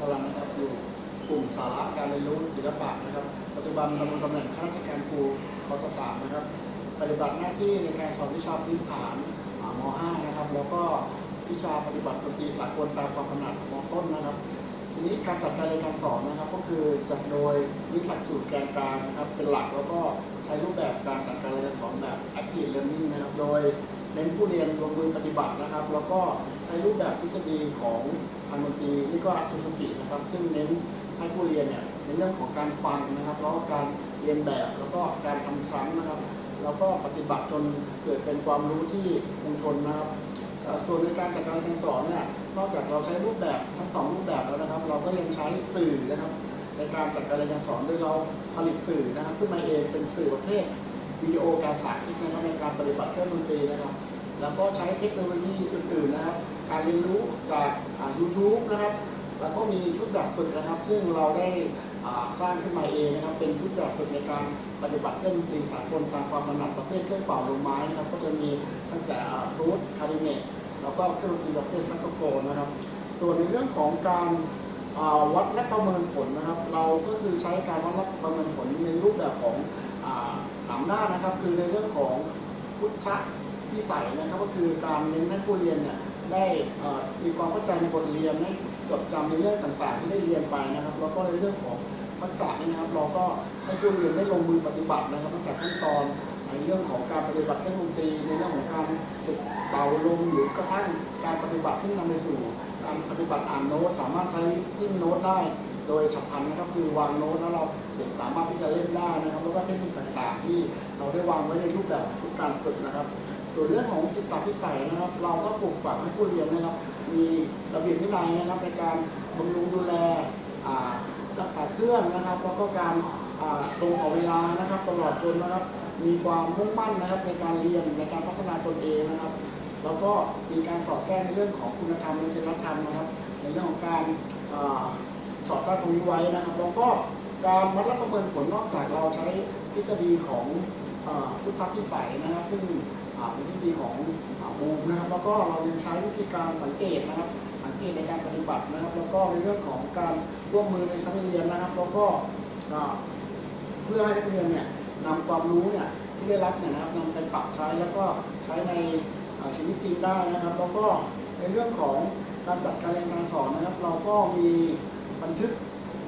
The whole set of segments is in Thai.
สาระการเรียนรู้ศิลปะนะครับ ปัจจุบันดำรงตำแหน่งข้าราชการครูคศศาสตร์นะครับ ปฏิบัติหน้าที่ในการสอนวิชาพื้นฐานม .5 นะครับ แล้วก็วิชาปฏิบัติดนตรีสากลตามความถนัดมต้นนะครับ ทีนี้การจัดการเรียนการสอนนะครับ ก็คือจัดโดยยึดหลักสูตรแกนกลางนะครับ เป็นหลักแล้วก็ใช้รูปแบบการจัดการเรียนการสอนแบบ active learning นะครับ โดย น้นผู้เรียนลงมือปฏิบัตินะครับ แล้วก็ใช้รูปแบบทฤษฎีของทางดนตรีนี่ก็ซูซูกินะครับ ซึ่งเน้นให้ผู้เรียนเนี่ยในเรื่องของการฟังนะครับ แล้วก็การเรียนแบบแล้วก็การทำซ้ำนะครับ แล้วก็ปฏิบัติจนเกิดเป็นความรู้ที่คงทนนะครับส่วนในการจัดการการสอนเนี่ยนอกจากเราใช้รูปแบบทั้งสองรูปแบบแล้วนะครับ เราก็ยังใช้สื่อนะครับ ในการจัดการเรียนการสอนโดยเราผลิตสื่อนะครับขึ้นมาเองเป็นสื่อประเภทวิดีโอการสาธิตนะครับในการปฏิบัติเครื่องดนตรีนะ แล้วก็ใช้เทคโนโลยีอื่นๆนะครับ การเรียนรู้จากอ่า YouTube นะครับ แล้วก็มีชุดแบบฝึกนะครับ ซึ่งเราได้สร้างขึ้นมาเองนะครับ เป็นชุดแบบฝึกในการปฏิบัติเครื่องดนตรีสากลตามความถนัดประเภทเครื่องเป่าลมไม้นะครับ ก็จะมีตั้งแต่ฟลูดคาริเนตแล้วก็เครื่องดนตรีประเภทแซกโซโฟนนะครับ ส่วนในเรื่องของการวัดและประเมินผลนะครับ เราก็คือใช้การวัดและประเมินผลในรูปแบบของอสามด้านนะครับ คือในเรื่องของพุทธ พิสัยนะครับก็คือการเน้นให้ผู้เรียนเนี่ยได้มีความเข้าใจในบทเรียนได้จดจำในเรื่องต่างๆ ที่ได้เรียนไปนะครับ แล้วก็ในเรื่องของทักษะนี่นะครับ เราก็ให้ผู้เรียนได้ลงมือปฏิบัตินะครับตั้งแต่ขั้นตอนในเรื่องของการปฏิบัติเครื่องดนตรีในเรื่องของการฝึกเป่าลมหรือกระทั่งการปฏิบัติซึ่งนำไปสู่การปฏิบัติอ่านโน้ตสามารถใช้ยิ่งโน้ตได้โดยฉับพลันนะครับคือวางโน้ตแล้วเราเด็กสามารถที่จะเล่นได้นะครับแล้วก็เทคนิคต่างๆ ที่เราได้วางไว้ในรูปแบบชุดการฝึกนะครับ ส่วนเรื่องของจิตตพิสัยนะครับ เราก็ปลูกฝังให้ผู้เรียนนะครับ มีระเบียบวินัยนะครับในการบำรุงดูแลรักษาเครื่องนะครับ แล้วก็การตรงต่อเวลานะครับ ตลอดจนนะครับ มีความมุ่งมั่นนะครับ ในการเรียนในการพัฒนาตนเองนะครับ แล้วก็มีการสอดแทรกในเรื่องของคุณธรรมและจริยธรรมนะครับ ในเรื่องของการอสอดแทรกตรงนี้ไว้นะครับ แล้วก็การวัดและประเมินผลนอกจากเราใช้ทฤษฎีของพุทธพิสัยนะครับ ซึ่ง เป็นทฤษฎีของบูมนะครับ แล้วก็เรายังใช้วิธีการสังเกตนะครับ สังเกตในการปฏิบัตินะครับ แล้วก็ในเรื่องของการร่วมมือในชั้นเรียนนะครับ แล้วก็เพื่อให้นักเรียนเนี่ยนำความรู้เนี่ยที่ได้รับเนี่ยนะครับนำไปปรับใช้แล้วก็ใช้ในชีวิตจริงได้นะครับ แล้วก็ในเรื่องของการจัดการเรียนการสอนนะครับ เราก็มีบันทึก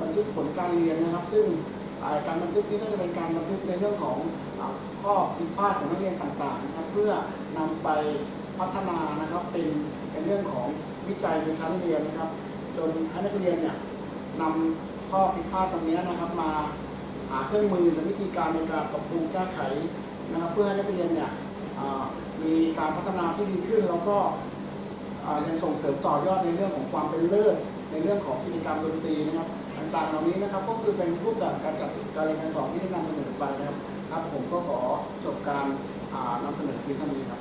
บันทึกผลการเรียนนะครับ ซึ่ง การบันทึกนี้ก็จะเป็นการบันทึกในเรื่องของอข้อผิดพลาดของนักเรียนต่างๆนะครับเพื่อนำไปพัฒนานะครับเป็นเป็นเรื่องของวิจัยในชั้นเรียนนะครับ จนให้นักเรียนเนี่ยนำข้อผิดพลาดตรงนี้นะครับมาหาเครื่องมือและวิธีการในการปรับปรุงแก้ไขนะครับ เพื่อให้นักเรียนเนี่ยมีการพัฒนาที่ดีขึ้น แล้วก็ยังส่งเสริมต่อยอดในเรื่องของความเป็นเลิศ ในเรื่องของกิจกรรมดนตรีนะครับต่างๆเหล่านี้นะครับ ก็คือเป็นรูปแบบการจัดการเรียนการสอนที่ได้นำเสนอไปนะครับครับ ผมก็ขอจบการนำเสนอเพียงเท่านี้ครับ